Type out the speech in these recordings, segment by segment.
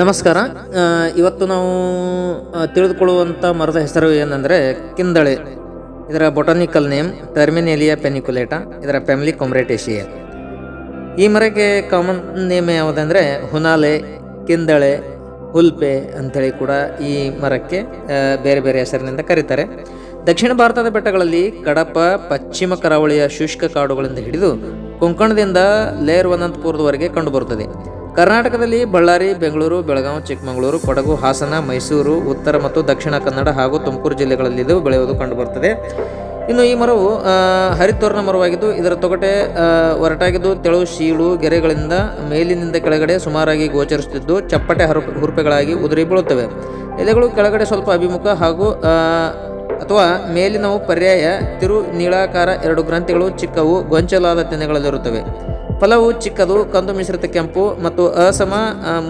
ನಮಸ್ಕಾರ. ಇವತ್ತು ನಾವು ತಿಳಿದುಕೊಳ್ಳುವಂಥ ಮರದ ಹೆಸರು ಏನಂದರೆ ಕಿಂದಳೆ. ಇದರ ಬೊಟಾನಿಕಲ್ ನೇಮ್ ಟರ್ಮಿನೇಲಿಯಾ ಪೆನಿಕುಲೇಟಾ ಇದರ ಫ್ಯಾಮಿಲಿ ಕೊಮ್ರೇಟೇಶಿಯಾ ಈ ಮರಕ್ಕೆ ಕಾಮನ್ ನೇಮ್ ಯಾವುದಂದರೆ ಹುನಾಲೆ, ಕಿಂದಳೆ, ಹುಲ್ಪೆ ಅಂಥೇಳಿ ಕೂಡ ಈ ಮರಕ್ಕೆ ಬೇರೆ ಬೇರೆ ಹೆಸರಿನಿಂದ ಕರೀತಾರೆ. ದಕ್ಷಿಣ ಭಾರತದ ಬೆಟ್ಟಗಳಲ್ಲಿ ಕಡಪ, ಪಶ್ಚಿಮ ಕರಾವಳಿಯ ಶುಷ್ಕ ಕಾಡುಗಳಿಂದ ಹಿಡಿದು ಕೊಂಕಣದಿಂದ ಲೇರ್ ಅನಂತಪುರದವರೆಗೆ ಕಂಡುಬರುತ್ತದೆ. ಕರ್ನಾಟಕದಲ್ಲಿ ಬಳ್ಳಾರಿ, ಬೆಂಗಳೂರು ಬೆಳಗಾವಿ ಚಿಕ್ಕಮಗಳೂರು, ಕೊಡಗು, ಹಾಸನ, ಮೈಸೂರು, ಉತ್ತರ ಮತ್ತು ದಕ್ಷಿಣ ಕನ್ನಡ ಹಾಗೂ ತುಮಕೂರು ಜಿಲ್ಲೆಗಳಲ್ಲಿ ಇದು ಬೆಳೆಯುವುದು ಕಂಡುಬರುತ್ತದೆ. ಇನ್ನು ಈ ಮರವು ಹರಿತೋರಣ ಮರವಾಗಿದ್ದು, ಇದರ ತೊಗಟೆ ಒರಟಾಗಿದ್ದು, ತೆಳು, ಶೀಳು, ಗೆರೆಗಳಿಂದ ಮೇಲಿನಿಂದ ಕೆಳಗಡೆ ಸುಮಾರಾಗಿ ಗೋಚರಿಸುತ್ತಿದ್ದು, ಚಪ್ಪಟೆ ಹರು, ಹುರುಪೆಗಳಾಗಿ ಉದುರಿ ಬೀಳುತ್ತವೆ. ಎಲೆಗಳು ಕೆಳಗಡೆ ಸ್ವಲ್ಪ ಅಭಿಮುಖ ಹಾಗೂ ಅಥವಾ ಮೇಲಿನವು ಪರ್ಯಾಯ ತಿರು ನೀಳಾಕಾರ ಎರಡು ಗ್ರಂಥಿಗಳು ಚಿಕ್ಕವು, ಗೊಂಚಲಾದ ತೆನೆಗಳಲ್ಲಿರುತ್ತವೆ. ಫಲವು ಚಿಕ್ಕದು, ಕಂದು ಮಿಶ್ರಿತ ಕೆಂಪು ಮತ್ತು ಅಸಮ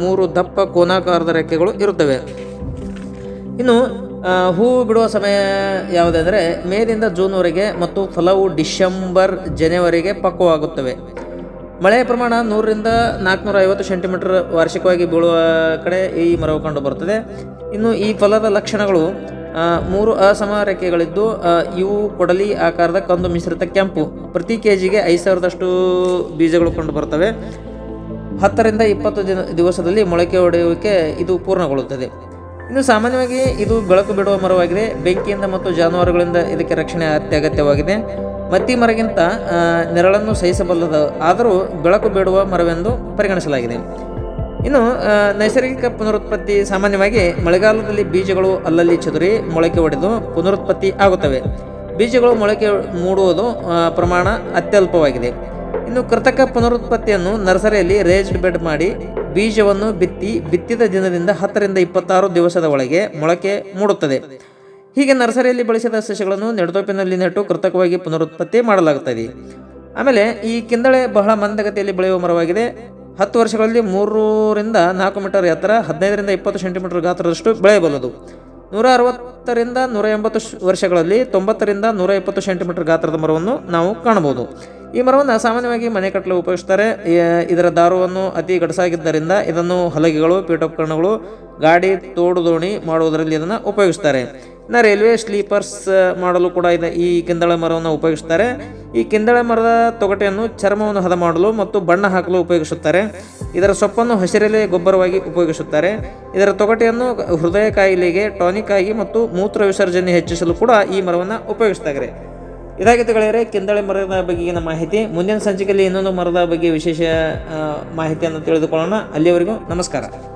ಮೂರು ದಪ್ಪ ಕೋನಾಕಾರದ ರೆಕ್ಕೆಗಳು ಇರುತ್ತವೆ. ಇನ್ನು ಹೂ ಬಿಡುವ ಸಮಯ ಯಾವುದೆಂದರೆ ಮೇದಿಂದ ಜೂನ್ವರೆಗೆ ಮತ್ತು ಫಲವು ಡಿಸೆಂಬರ್ ಜನವರಿಗೆ ಪಕ್ವವಾಗುತ್ತವೆ. ಮಳೆಯ ಪ್ರಮಾಣ ನೂರರಿಂದ ನಾಲ್ಕುನೂರ ಐವತ್ತು ಸೆಂಟಿಮೀಟರ್ ವಾರ್ಷಿಕವಾಗಿ ಬೀಳುವ ಕಡೆ ಈ ಮರವು ಕಂಡುಬರುತ್ತದೆ. ಇನ್ನು, ಈ ಫಲದ ಲಕ್ಷಣಗಳು ಮೂರು ಅಸಮ ರೆಕ್ಕೆಗಳಿದ್ದು ಇವು ಕೊಡಲಿ ಆಕಾರದ ಕಂದು ಮಿಶ್ರಿತ ಕೆಂಪು. ಪ್ರತಿ ಕೆ ಜಿಗೆ ಐದು ಸಾವಿರದಷ್ಟು ಬೀಜಗಳು ಕಂಡುಬರ್ತವೆ ಹತ್ತರಿಂದ ಇಪ್ಪತ್ತು ದಿನ, ದಿವಸದಲ್ಲಿ ಮೊಳಕೆ ಒಡೆಯುವಿಕೆ ಇದು ಪೂರ್ಣಗೊಳ್ಳುತ್ತದೆ. ಇನ್ನು ಸಾಮಾನ್ಯವಾಗಿ ಇದು ಬೆಳಕು ಬಿಡುವ ಮರವಾಗಿದೆ. ಬೆಂಕಿಯಿಂದ ಮತ್ತು ಜಾನುವಾರುಗಳಿಂದ ಇದಕ್ಕೆ ರಕ್ಷಣೆ ಅತ್ಯಗತ್ಯವಾಗಿದೆ ಮತ್ತಿ ಮರಗಿಂತ ನೆರಳನ್ನು ಸಹಿಸಬಲ್ಲದ. ಆದರೂ ಬೆಳಕು ಬಿಡುವ ಮರವೆಂದು ಪರಿಗಣಿಸಲಾಗಿದೆ. ಇನ್ನು ನೈಸರ್ಗಿಕ ಪುನರುತ್ಪತ್ತಿ ಸಾಮಾನ್ಯವಾಗಿ ಮಳೆಗಾಲದಲ್ಲಿ ಬೀಜಗಳು ಅಲ್ಲಲ್ಲಿ ಚದುರಿ ಮೊಳಕೆ ಒಡೆದು ಪುನರುತ್ಪತ್ತಿ ಆಗುತ್ತವೆ. ಬೀಜಗಳು ಮೊಳಕೆ ಮೂಡುವುದು ಪ್ರಮಾಣ ಅತ್ಯಲ್ಪವಾಗಿದೆ. ಇನ್ನು ಕೃತಕ ಪುನರುತ್ಪತ್ತಿಯನ್ನು ನರ್ಸರಿಯಲ್ಲಿ ರೇಜ್ಡ್ ಬೆಡ್ ಮಾಡಿ ಬೀಜವನ್ನು ಬಿತ್ತಿ, ಬಿತ್ತಿದ ದಿನದಿಂದ ಹತ್ತರಿಂದ ಇಪ್ಪತ್ತಾರು ದಿವಸದ ಒಳಗೆ ಮೊಳಕೆ ಮೂಡುತ್ತದೆ. ಹೀಗೆ ನರ್ಸರಿಯಲ್ಲಿ ಬಳಸಿದ ಸಸ್ಯಗಳನ್ನು ನೆಡತೋಪಿನಲ್ಲಿ ನೆಟ್ಟು ಕೃತಕವಾಗಿ ಪುನರುತ್ಪತ್ತಿ ಮಾಡಲಾಗುತ್ತದೆ. ಆಮೇಲೆ ಈ ಕಿಂದಳೆ ಬಹಳ ಮಂದಗತಿಯಲ್ಲಿ ಬೆಳೆಯುವ ಮರವಾಗಿದೆ. ಹತ್ತು ವರ್ಷಗಳಲ್ಲಿ ಮೂರರಿಂದ ನಾಲ್ಕು ಮೀಟರ್ ಎತ್ತರ, ಹದಿನೈದರಿಂದ ಇಪ್ಪತ್ತು ಸೆಂಟಿಮೀಟರ್ ಗಾತ್ರದಷ್ಟು ಬೆಳೆಯಬಲ್ಲದು ನೂರ ಅರವತ್ತರಿಂದ ನೂರ ಎಂಬತ್ತು ವರ್ಷಗಳಲ್ಲಿ ತೊಂಬತ್ತರಿಂದ ನೂರ ಇಪ್ಪತ್ತು ಸೆಂಟಿಮೀಟರ್ ಗಾತ್ರದ ಮರವನ್ನು ನಾವು ಕಾಣಬಹುದು. ಈ ಮರವನ್ನು ಸಾಮಾನ್ಯವಾಗಿ ಮನೆ ಕಟ್ಟಲು ಉಪಯೋಗಿಸ್ತಾರೆ. ಇದರ ದಾರವನ್ನು ಅತಿ ಗಡಸಾಗಿದ್ದರಿಂದ ಇದನ್ನು ಹಲಗೆಗಳು, ಪೀಠೋಪಕರಣಗಳು, ಗಾಡಿ, ತೋಡು ದೋಣಿ ಮಾಡುವುದರಲ್ಲಿ ಇದನ್ನು ಉಪಯೋಗಿಸ್ತಾರೆ. ಇನ್ನು ರೈಲ್ವೆ ಸ್ಲೀಪರ್ಸ್ ಮಾಡಲು ಕೂಡ ಇದೆ. ಈ ಕಿಂದಳೆ ಮರವನ್ನು ಉಪಯೋಗಿಸ್ತಾರೆ. ಈ ಕಿಂದಳೆ ಮರದ ತೊಗಟೆಯನ್ನು ಚರ್ಮವನ್ನು ಹದ ಮಾಡಲು ಮತ್ತು ಬಣ್ಣ ಹಾಕಲು ಉಪಯೋಗಿಸುತ್ತಾರೆ. ಇದರ ಸೊಪ್ಪನ್ನು ಹಸಿರೆಲೆ ಗೊಬ್ಬರವಾಗಿ ಉಪಯೋಗಿಸುತ್ತಾರೆ. ಇದರ ತೊಗಟೆಯನ್ನು ಹೃದಯ ಕಾಯಿಲೆಗೆ ಟಾನಿಕ್ ಆಗಿ ಮತ್ತು ಮೂತ್ರ ವಿಸರ್ಜನೆ ಹೆಚ್ಚಿಸಲು ಕೂಡ ಈ ಮರವನ್ನು ಉಪಯೋಗಿಸ್ತಾರೆ. ಇದಾಗಿತ್ತು ಗೆಳೆಯರೆ ಕಿಂದಳೆ ಮರದ ಬಗೆಗಿನ ಮಾಹಿತಿ. ಮುಂದಿನ ಸಂಚಿಕೆಯಲ್ಲಿ ಇನ್ನೊಂದು ಮರದ ಬಗ್ಗೆ ವಿಶೇಷ ಮಾಹಿತಿಯನ್ನು ತಿಳಿದುಕೊಳ್ಳೋಣ. ಅಲ್ಲಿಯವರೆಗೂ ನಮಸ್ಕಾರ.